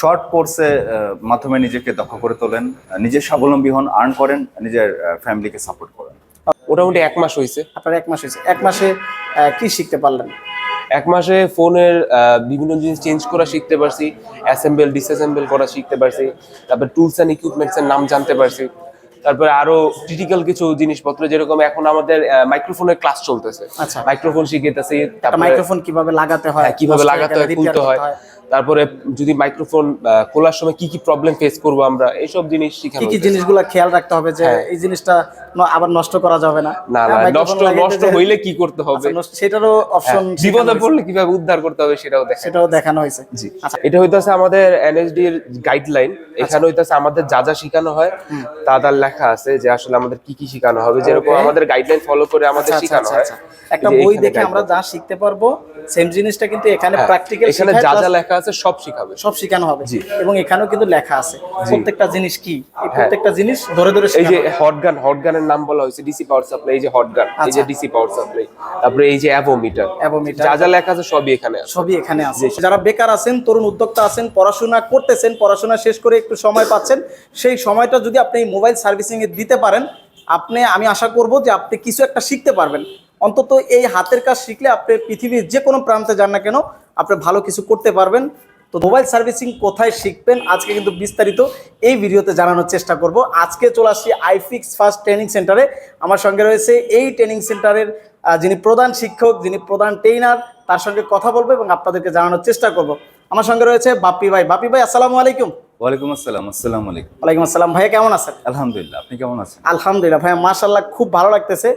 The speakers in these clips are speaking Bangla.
শর্ট কোর্সে মাধ্যমে নিজেকে দক্ষ করে তোলেন নিজের স্বাবলম্বী হন আর্ন করেন নিজের ফ্যামিলিকে সাপোর্ট করেন। মোটামুটি এক মাস হয়েছে। আপনার এক মাস হয়েছে। এক মাসে কি শিখতে পারলেন? এক মাসে ফোনের বিভিন্ন জিনিস চেঞ্জ করা শিখতে পারছি অ্যাসেম্বল ডিসঅ্যাসেম্বল করা শিখতে পারছি তারপর টুলস অ্যান্ড ইকুইপমেন্টস এর নাম জানতে পারছি তারপরে আরও ক্রিটিক্যাল কিছু জিনিসপত্র যেরকম এখন আমাদের মাইক্রোফোনের ক্লাস চলতেছে। আচ্ছা। মাইক্রোফোন শিখেতেছি তারপরে মাইক্রোফোন কীভাবে লাগাতে হয় হ্যাঁ, কীভাবে লাগাতে হয় খুলতে হয়। তারপরে যদি মাইক্রোফোন খোলার সময় কি কি প্রবলেম ফেস করব আমরা এইসব জিনিস শিখানো কি কি। জিনিসগুলো খেয়াল রাখতে হবে যে হ্যাঁ। এই জিনিসটা আবার নষ্ট করা যাবে না। না না হ্যাঁ, নষ্ট নষ্ট হইলে কি করতে হবে? আচ্ছা, সেটারও অপশন হ্যাঁ, বিপদে পড়লে কীভাবে উদ্ধার করতে হবে সেটাও দেখা সেটাও দেখানো হয়েছে। জি। আচ্ছা। এটা হইতাছে আমাদের এনএসডি এর গাইডলাইন এখানে হইতাছে আমাদের যা যা শেখানো হয় তা তার লেখা আছে যে আসলে আমাদের কি কি শেখানো হবে যেরকম. আমাদের গাইডলাইন ফলো করে আমাদের আচ্ছা, আচ্ছা, শেখানো আচ্ছা, হয়। আচ্ছা। একটা বই দেখে আমরা যা শিখতে পারব সেম জিনিসটা কিন্তু এখানে প্র্যাকটিক্যাল এখানে যা যা লেখা আছে সব শিখাবে সব শেখানো হবে জি। এবং এখানেও কিন্তু লেখা আছে প্রত্যেকটা জিনিস কি হ্যাঁ। প্রত্যেকটা জিনিস ধরে ধরে এই যে হবে। হটগান হটগানের নাম বলা হয়েছে ডিসি পাওয়ার সাপ্লাই এই যে হটগান এই যে। ডিসি পাওয়ার সাপ্লাই তারপরে এই যে অ্যাভোমিটার Avometer। যা যা লেখা আছে সবই এখানে আছে সবই এখানে আছে যারা বেকার আছেন তরুণ উদ্যোক্তা আছেন পড়াশোনা করতেছেন পড়াশোনা শেষ করে একটু সময় পাচ্ছেন সেই সময়টা যদি আপনি মোবাইল সার্ভিসিং এ দিতে পারেন আপনি আমি আশা করব যে আপনি কিছু একটা শিখতে পারবেন অন্তত এই হাতের কাজ শিখলে আপনি পৃথিবীর যে কোনো প্রান্তে যান না কেন আপনি ভালো কিছু করতে পারবেন। তো মোবাইল সার্ভিসিং কোথায় শিখবেন আজকে কিন্তু বিস্তারিত এই ভিডিওতে জানানোর চেষ্টা করব। আজকে চলে আসছি আইফিক্স ফার্স্ট ট্রেনিং সেন্টারে আমার সঙ্গে রয়েছে এই ট্রেনিং সেন্টারের যিনি প্রধান শিক্ষক যিনি প্রধান ট্রেনার তার সঙ্গে কথা বলব এবং আপনাদেরকে জানানোর চেষ্টা করব। আমার সঙ্গে রয়েছে বাপি ভাই। বাপ্পি ভাই আসসালামু আলাইকুম। ওয়ালাইকুম আসসালাম আসসালামু আলাইকুম। ওয়ালাইকুম আসসালাম। ভাইয়া কেমন আছেন? আলহামদুলিল্লাহ আপনি কেমন আছেন? আলহামদুলিল্লাহ ভাইয়া মাশাল্লাহ খুব ভালো লাগতেছে।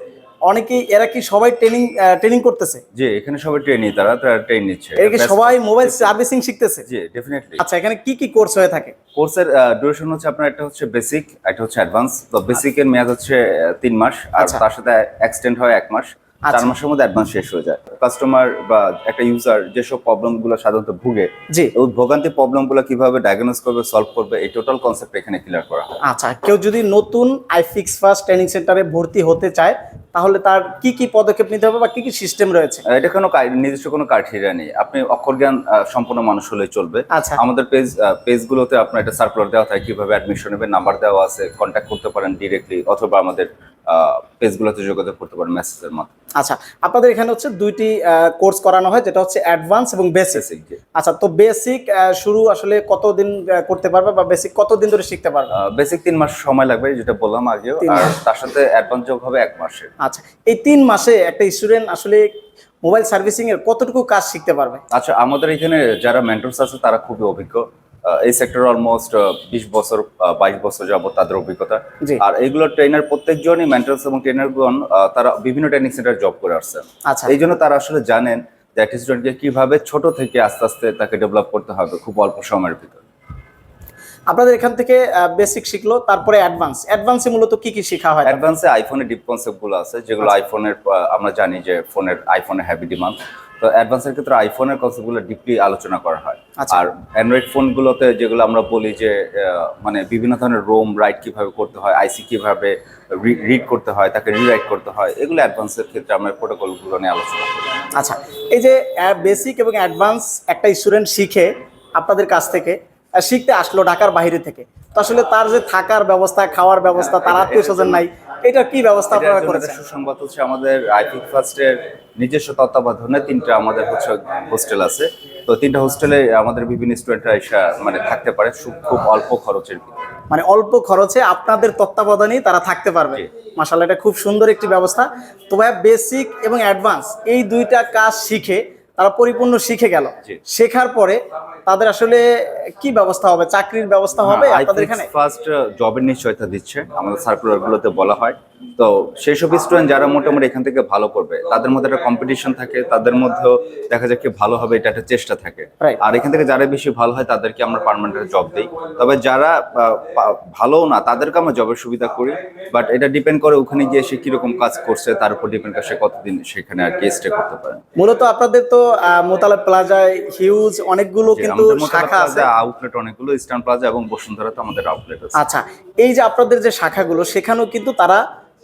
অনেকেই এরা কি সবাই ট্রেনিং ট্রেনিং করতেছে? জি এখানে সবাই ট্রেনিং তারা তারা ট্রেন নিচ্ছে। এরা কি সবাই মোবাইল সার্ভিসিং শিখতেছে? জি ডেফিনেটলি আচ্ছা এখানে কি কি কোর্স হয়ে থাকে? কোর্সের ডিউরেশন হচ্ছে আপনার একটা হচ্ছে বেসিক একটা হচ্ছে অ্যাডভান্স তো বেসিক এর মেয়াদ হচ্ছে তিন মাস। আর আচ্ছা। তার সাথে এক্সটেন্ড হয় এক মাস। চার আচ্ছা। মাসের মধ্যে অ্যাডভান্স শেষ হয়ে যায়। কাস্টমার বা একটা ইউজার যেসব প্রবলেমগুলো সাধারণত ভুগে জি। ওই ভোগান্তি প্রবলেমগুলো কীভাবে ডায়াগনোস করবে সলভ করবে এই টোটাল কনসেপ্ট এখানে ক্লিয়ার করা হয়। আচ্ছা কেউ যদি নতুন আইফিক্স ফার্স্ট ট্রেনিং সেন্টারে ভর্তি হতে চায় তাহলে তার কি কি পদক্ষেপ নিতে হবে বা কি কি সিস্টেম রয়েছে? এটা কোনো নিজস্ব কোনো ক্রাইটেরিয়া নেই। আপনি অক্ষর জ্ঞান সম্পূর্ণ মানুষ হলে চলবে। আচ্ছা। আমাদের পেজ পেজগুলোতে আপনার একটা সার্কুলার দেওয়া থাকে কীভাবে অ্যাডমিশন নেবে নাম্বার দেওয়া আছে কন্ট্যাক্ট করতে পারেন ডিরেক্টলি অথবা আমাদের পেজগুলোতে যোগাযোগ করতে পারেন মেসেজের মাধ্যমে। আচ্ছা আপনাদের এখানে হচ্ছে দুইটি কোর্স করানো হয় যেটা হচ্ছে অ্যাডভান্স এবং বেসিক আচ্ছা তো বেসিক শুরু আসলে কতদিন করতে পারবে বা বেসিক কতদিন ধরে শিখতে পারবে? বেসিক তিন মাস সময় লাগবে যেটা বললাম আগেও। আর তার সাথে অ্যাডভান্স যোগ হবে এক মাসের। আচ্ছা এই তিন মাসে একটা স্টুডেন্ট আসলে মোবাইল সার্ভিসিং এর কতটুকু কাজ শিখতে পারবে? আচ্ছা আমাদের এখানে যারা মেন্টরস আছে তারা খুবই অভিজ্ঞ। এই সেক্টর অলমোস্ট বিশ বছর বাইশ বছর যাবত তাদের অভিজ্ঞতা। আর এইগুলো ট্রেনার প্রত্যেকজনই মেন্টালস এবং ট্রেনারগণ তারা বিভিন্ন ট্রেনিং সেন্টার জব করে আসছে। আচ্ছা। এই জন্য তারা আসলে জানেন যে একটা স্টুডেন্টকে কীভাবে ছোট থেকে আস্তে আস্তে তাকে ডেভেলপ করতে হবে খুব অল্প সময়ের ভিতর। আপনাদের এখান থেকে বেসিক শিখলো তারপরে অ্যাডভান্স অ্যাডভান্সে মূলত কি কি শেখা হয়? অ্যাডভান্সে আইফোনের ডিপ কনসেপ্টগুলো আছে যেগুলো আচ্ছা। আইফোনের আমরা জানি যে ফোনের আইফোনের হ্যাভি ডিমান্ড তো অ্যাডভান্সের ক্ষেত্রে আইফোনের কনসেপ্টগুলো ডিপলি আলোচনা করা হয়। আচ্ছা। আর অ্যান্ড্রয়েড ফোনগুলোতে যেগুলো আমরা বলি যে মানে বিভিন্ন ধরনের রোম রাইট কীভাবে করতে হয় আইসি কীভাবে রিড করতে হয় তাকে রিরাইট করতে হয় এগুলো অ্যাডভান্সের ক্ষেত্রে আমরা প্রোটোকলগুলো নিয়ে আলোচনা করি। আচ্ছা। এই যে বেসিক এবং অ্যাডভান্স একটা স্টুডেন্ট শিখে আপনাদের কাছ থেকে শিখতে আসলো ঢাকার বাইরে থেকে। তো আসলে তার যে থাকার ব্যবস্থা খাওয়ার ব্যবস্থা তার আত্মীয় স্বজন নাই এটা কি ব্যবস্থা আপনারা করেছেন? সুসংবাদ হচ্ছে আমাদের আইপিক ফার্স্টের নিজস্ব তত্ত্বাবধানে তিনটা আমাদের হচ্ছে হোস্টেল আছে। তো তিনটা হোস্টেলে আমাদের বিভিন্ন স্টুডেন্টরা এসে মানে থাকতে পারে খুব অল্প খরচের মানে অল্প খরচে আপনাদের তত্ত্বাবধানেই তারা থাকতে পারবে। মাসাল্লাহ এটা খুব সুন্দর একটি ব্যবস্থা। তো ভাই বেসিক এবং অ্যাডভান্স এই দুইটা কাজ শিখে তারা পরিপূর্ণ শিখে গেল। শেখার পরে তাদের আসলে কি ব্যবস্থা হবে? চাকরির ব্যবস্থা হবে আপনাদের এখানে? ফার্স্ট জবের নিশ্চয়তা দিচ্ছে আমাদের সার্কুলার গুলোতে বলা হয়। তো সেই সব স্টুডেন্ট যারা মোটামুটি এখান থেকে ভালো করবে তাদের মধ্যে একটা কম্পিটিশন থাকে তাদের মধ্যেও দেখা যায় কি ভালো হবে এটা একটা চেষ্টা থাকে. আর এখান থেকে যারা বেশি ভালো হয় তাদেরকে আমরা পার্মানেন্ট জব দিই। তবে যারা ভালো না তাদেরকে আমরা জবের সুবিধা করি। বাট এটা ডিপেন্ড করে ওখানে গিয়ে সে কীরকম কাজ করছে তার উপর ডিপেন্ড করে সে কতদিন সেখানে আর কি স্টে করতে পারে। মূলত আপনাদের তো মোতালা প্লাজায় হিউজ অনেকগুলো কিন্তু শাখা আছে। আউটলেট অনেকগুলো ইস্টার্ন প্লাজা এবং বসুন্ধরাতে আমাদের আউটলেট আছে। আচ্ছা এই যে আপনাদের যে শাখাগুলো সেখানেও কিন্তু তারা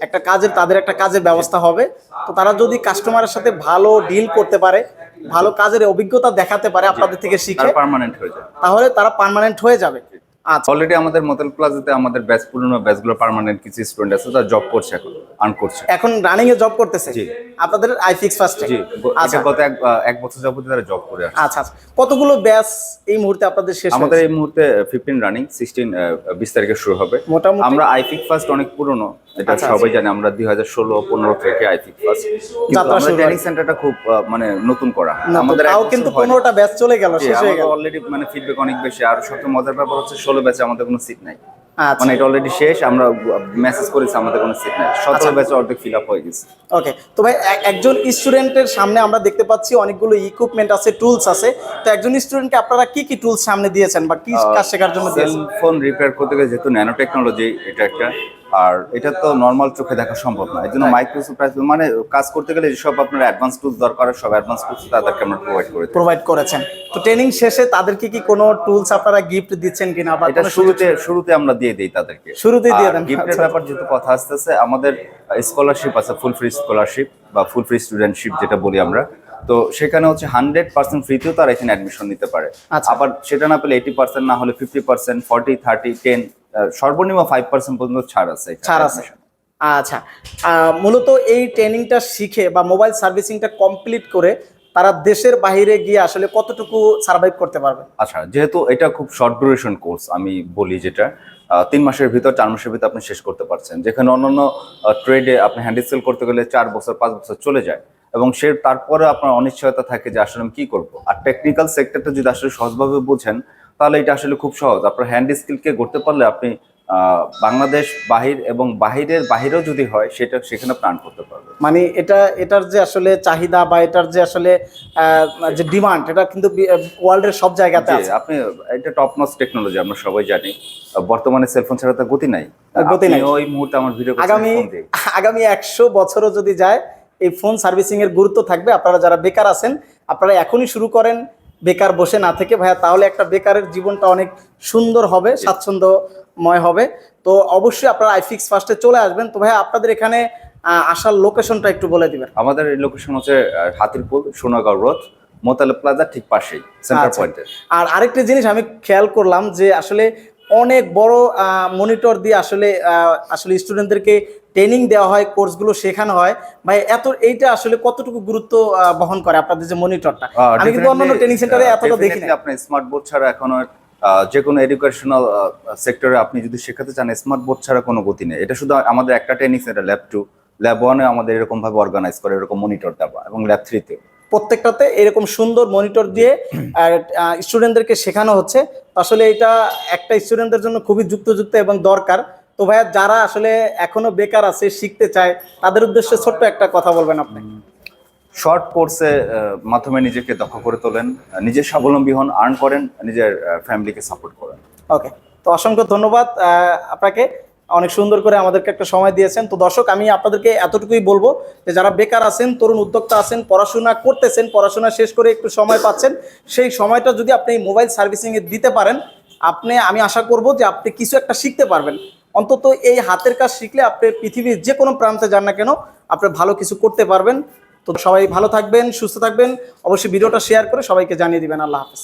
একটা কাজের তাদের একটা কাজের ব্যবস্থা হবে। তো তারা যদি কাস্টমারের সাথে ভালো ডিল করতে পারে ভালো কাজের অভিজ্ঞতা দেখাতে পারে আপনাদের থেকে শিখে পার্মানেন্ট হয়ে যাবে। তাহলে তারা পার্মানেন্ট হয়ে যাবে। আচ্ছা। অলরেডি আমাদের মোতেল প্লাজাতে আমাদের ব্যাচ পুরনো ব্যাচগুলো পার্মানেন্ট কিছু স্টুডেন্ট আছে তারা জব করছে এখন আর্ন করছে। এখন রানিং এ জব করতেছে? জি। আপনাদের আইফিক্স ফার্স্টে জি আচ্ছা। গত এক এক বছর যাবত তারা জব করে আসছে। আচ্ছা আচ্ছা। কতগুলো ব্যাচ এই মুহূর্তে আপনাদের শেষ আমাদের এই মুহূর্তে ফিফটিন রানিং সিক্সটিন বিশ তারিখে শুরু হবে। মোটামুটি আমরা আইফিক ফার্স্ট অনেক পুরনো এটা আচ্ছা, সবাই জানে আমরা দুই হাজার ষোলো পনেরো থেকে আইফিক ফার্স্ট কিন্তু আমাদের ট্রেনিং সেন্টারটা খুব মানে নতুন করা। আমাদের তাও কিন্তু পনেরোটা ব্যাচ চলে গেল শেষ হয়ে গেল। অলরেডি মানে ফিডব্যাক অনেক বেশি। আর সবচেয়ে মজার ব্যাপার হচ্ছে ষোলো ব্যাচে আমাদের কোনো সিট নাই। আচ্ছা। মানে এটা অলরেডি শেষ আমরা মেসেজ করেছি আমাদের কোনো সিট নাই। আচ্ছা। সতেরো ব্যাচে অর্ধেক ফিল আপ হয়ে গেছে। ওকে তো ভাই একজন স্টুডেন্টের সামনে আমরা দেখতে পাচ্ছি অনেকগুলো ইকুইপমেন্ট আছে টুলস আছে। তো একজন স্টুডেন্টকে আপনারা কি কি টুলস সামনে দিয়েছেন বা কি কাজ শেখার জন্য সেল ফোন রিপেয়ার করতে গেলে যেহেতু ন্যানো টেকনোলজি এটা একটা। আর এটা তো নর্মাল চোখে দেখা সম্ভব না। এই জন্য মাইক্রোসফট মানে কাজ করতে গেলে যেসব আপনার অ্যাডভান্স টুলস দরকার সব অ্যাডভান্স টুলস তাদেরকে আমরা প্রোভাইড করে প্রোভাইড করেছেন। তো ট্রেনিং শেষে তাদেরকে কি কোনো টুলস আপনারা গিফট দিচ্ছেন কিনা বা এটা শুরুতে শুরুতে আমরা দিয়ে দিই তাদেরকে। শুরুতেই দিয়ে দেন, গিফটের আচ্ছা। ব্যাপার যেহেতু কথা আসতেছে আমাদের স্কলারশিপ আছে ফুল ফ্রি স্কলারশিপ বা ফুল ফ্রি স্টুডেন্টশিপ যেটা বলি আমরা। তো সেখানে হচ্ছে হান্ড্রেড পার্সেন্ট ফ্রিতেও তারা এখানে অ্যাডমিশন নিতে পারে। আচ্ছা। আবার সেটা না পেলে এইটি পার্সেন্ট না হলে fifty percent forty thirty ten সর্বনিম্ন ফাইভ পার্সেন্ট পর্যন্ত ছাড় আছে ছাড় আছে। আচ্ছা। মূলত এই ট্রেনিংটা শিখে বা মোবাইল সার্ভিসিংটা কমপ্লিট করে তারা দেশের বাইরে গিয়ে আসলে কতটুকু সার্ভাইভ করতে পারবে? আচ্ছা যেহেতু এটা খুব শর্ট ডিউরেশন কোর্স আমি বলি যেটা তিন মাসের ভিতর চার মাসের ভিতর আপনি শেষ করতে পারছেন। যেখানে অন্যান্য ট্রেডে আপনি হ্যান্ডেল সেল করতে গেলে চার বছর পাঁচ বছর চলে যায়। এবং সে তারপরে আপনার অনিশ্চয়তা থাকে যে আসলে আমি কি করব? আর টেকনিক্যাল সেক্টরটা যদি আসলে সহজভাবে বোঝেন তাহলে এটা আসলে খুব সহজ। আপনার হ্যান্ড স্কিলকে করতে পারলে আপনি বাংলাদেশ বাহির এবং বাহিরের বাহিরেও যদি হয় সেটা সেখানে প্ল্যান করতে পারবেন। মানে এটা এটার যে আসলে চাহিদা বা এটার যে আসলে যে ডিমান্ড এটা কিন্তু ওয়ার্ল্ডের সব জায়গাতে আছে। আপনি এটা টপ নচ টেকনোলজি আমরা সবাই জানি। বর্তমানে সেলফোন ছাড়া তো গতি নাই। গতি নাই। ওই মুহূর্তে আমার ভিডিও আগামী আগামী একশো বছরও যদি যায় এই ফোন সার্ভিসিং এর গুরুত্ব থাকবে। আপনারা যারা বেকার আছেন আপনারা এখনই শুরু করেন বেকার বসে না থেকে ভাইয়া তাহলে একটা বেকারের জীবনটা অনেক সুন্দর হবে স্বাচ্ছন্দ্যময় হবে। তো অবশ্যই আপনারা আইফিক্স ফার্স্টে চলে আসবেন। তো ভাইয়া আপনাদের এখানে আসার লোকেশনটা একটু বলে দিবেন। আমাদের লোকেশন হচ্ছে হাতিরপুর হাতিরপুল সোনাগাঁও রোড মোতালে প্লাজা ঠিক পাশেই সেন্টার আচ্ছা। পয়েন্টে আর আরেকটা জিনিস আমি খেয়াল করলাম যে আসলে অনেক বড় মনিটর দিয়ে আসলে আসলে স্টুডেন্টদেরকে ট্রেনিং দেওয়া হয় কোর্সগুলো শেখানো হয়। ভাই এত এইটা আসলে কতটুকু গুরুত্ব বহন করে আপনাদের যে মনিটরটা আমি কিন্তু অন্যান্য ট্রেনিং সেন্টারে এতটা দেখি না আপনি স্মার্ট বোর্ড ছাড়া এখন যে কোনো এডুকেশনাল সেক্টরে আপনি যদি শেখাতে চান স্মার্ট বোর্ড ছাড়া কোনো গতি নেই। এটা শুধু আমাদের একটা training centre lab two lab ওয়ানে আমাদের এরকম ভাবে অর্গানাইজ করে এরকম মনিটর দেওয়া এবং ল্যাব থ্রিতে প্রত্যেকটাতে এরকম সুন্দর মনিটর দিয়ে স্টুডেন্টদেরকে শেখানো হচ্ছে। আসলে এটা একটা স্টুডেন্টদের জন্য খুবই যুক্তযুক্ত এবং দরকার। তো ভাইয়া যারা আসলে এখনও বেকার আছে শিখতে চায় তাদের উদ্দেশ্যে ছোট্ট একটা কথা বলবেন আপনি। শর্ট কোর্সে মাধ্যমে নিজেকে দক্ষ করে তোলেন আহ, নিজে স্বাবলম্বী হন আর্ন করেন নিজের ফ্যামিলিকে সাপোর্ট করেন। ওকে তো অসংখ্য ধন্যবাদ আপনাকে। অনেক সুন্দর করে আমাদেরকে একটা সময় দিয়েছেন। তো দর্শক, আমি আপনাদেরকে এতটুকুই বলব যে যারা বেকার আছেন, তরুণ উদ্যোক্তা আছেন, পড়াশোনা করতেছেন, পড়াশোনা শেষ করে একটু সময় পাচ্ছেন, সেই সময়টা যদি আপনি মোবাইল সার্ভিসিংয়ে দিতে পারেন, আপনি, আমি আশা করব যে আপনি কিছু একটা শিখতে পারবেন। অন্তত এই হাতের কাজ শিখলে আপনি পৃথিবীর যে কোনো প্রান্তে যান না কেন, আপনি ভালো কিছু করতে পারবেন। তো সবাই ভালো থাকবেন, সুস্থ থাকবেন। অবশ্যই ভিডিওটা শেয়ার করে সবাইকে জানিয়ে দিবেন। আল্লাহ হাফেজ।